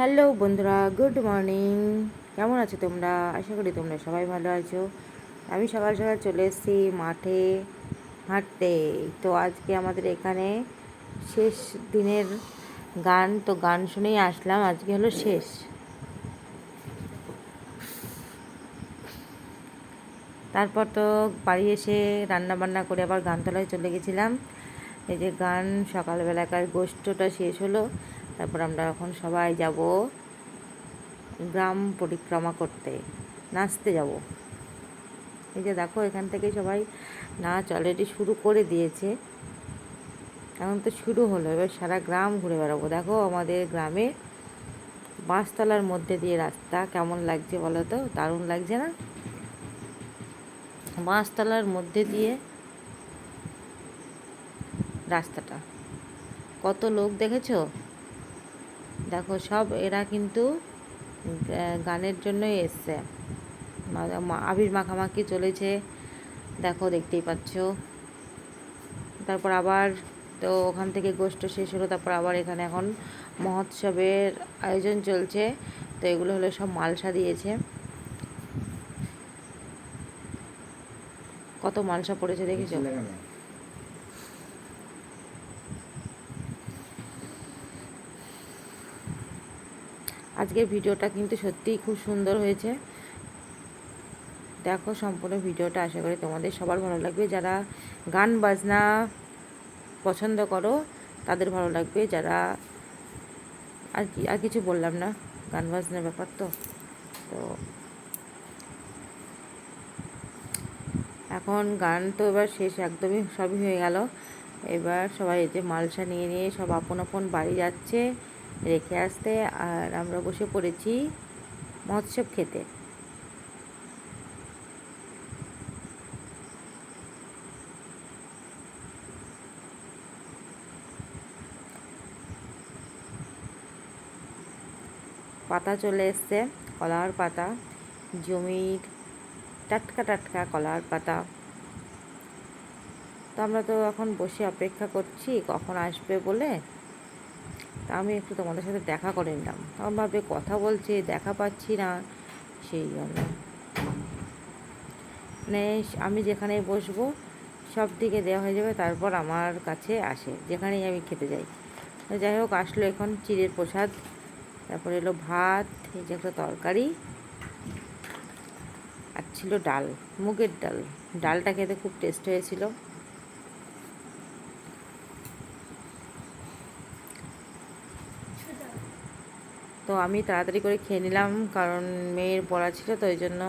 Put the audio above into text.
Hello বন্ধুরা, good morning. কেমন আছো তোমরা? আশা করি তোমরা সবাই ভালো আছো। আমি সকাল সকাল চলে এসেছি মাঠে, হাঁটতে। তো আজকে আমাদের এখানে শেষ দিনের গান, তো গান শুনেই আসলাম। আজকে হলো শেষ। তারপর তো বাড়ি এসে রান্না বান্না করে আবার গানতলায় চলে গেছিলাম। এই যে গান, সকালবেলাকার গোষ্ঠটা শেষ হলো। তারপর আমরা এখন সবাই যাব গ্রাম পরিক্রমা করতে, নাচতে যাব। এই যে দেখো, এখান থেকে সবাই নাচ অলরেডি শুরু করে দিয়েছে। এখন তো শুরু হলো, এবার সারা গ্রাম ঘুরে বেড়াবো। দেখো, আমাদের গ্রামে বাঁশতলার মধ্যে দিয়ে রাস্তা, কেমন লাগছে বলো তো? দারুণ লাগছে না? বাঁশতলার মধ্যে দিয়ে রাস্তাটা। কত লোক দেখেছ? দেখো, সব এরা কিন্তু গানের জন্যই এসছে। আবির মাখামাখি চলেছে। দেখো, দেখতেই পাচ্ছ। তারপর আবার তো ওখান থেকে গোষ্ঠ শেষ হলো, তারপর আবার এখানে এখন মহোৎসবের আয়োজন চলছে। তো এগুলো হলো সব মালসা দিয়েছে। কত মালসা পড়েছে দেখেছ? আজকের ভিডিওটা কিন্তু সত্যিই খুব সুন্দর হয়েছে। দেখো সম্পূর্ণ ভিডিওটা, আশা করি তোমাদের সবার ভালো লাগবে। যারা গান, বাজনা পছন্দ করো, তাদের ভালো লাগবে। যারা আর কি, আর কিছু বললাম না, গান, বাজনার ব্যাপার তো। তো এখন গান তো এবার শেষ, একদমই সবই হয়ে গেল। এবার সবাই যে মালসা নিয়ে নিয়ে সব আপন আপন বাড়ি যাচ্ছে। রেখে আসতে আর আমরা বসে পড়েছি মৎস্য খেতে। পাতা চলে এসছে, কলার পাতা। জমির টাটকা টাটকা কলার পাতা। তো আমরা তো এখন বসে অপেক্ষা করছি, কখন আসবে বলে তা আমি একটু তোমাদের সাথে দেখা করে নিলাম। তখন ভাবে কথা বলছে, দেখা পাচ্ছি না। সেই জন্য। মানে আমি যেখানে বসবো, সব দিকে দেওয়া হয়ে যাবে, তারপর আমার কাছে আসে, যেখানেই আমি খেতে যাই। যাই হোক, আসলো এখন চিড়ের প্রসাদ, তারপর এলো ভাত, এই যে একটা তরকারি, আর ছিল ডাল, মুগের ডাল। ডালটা খেতে খুব টেস্ট হয়েছিল। তো আমি তাড়াতাড়ি করে খেয়ে নিলাম কারণ মেয়ের পড়া ছিল তো ওই জন্য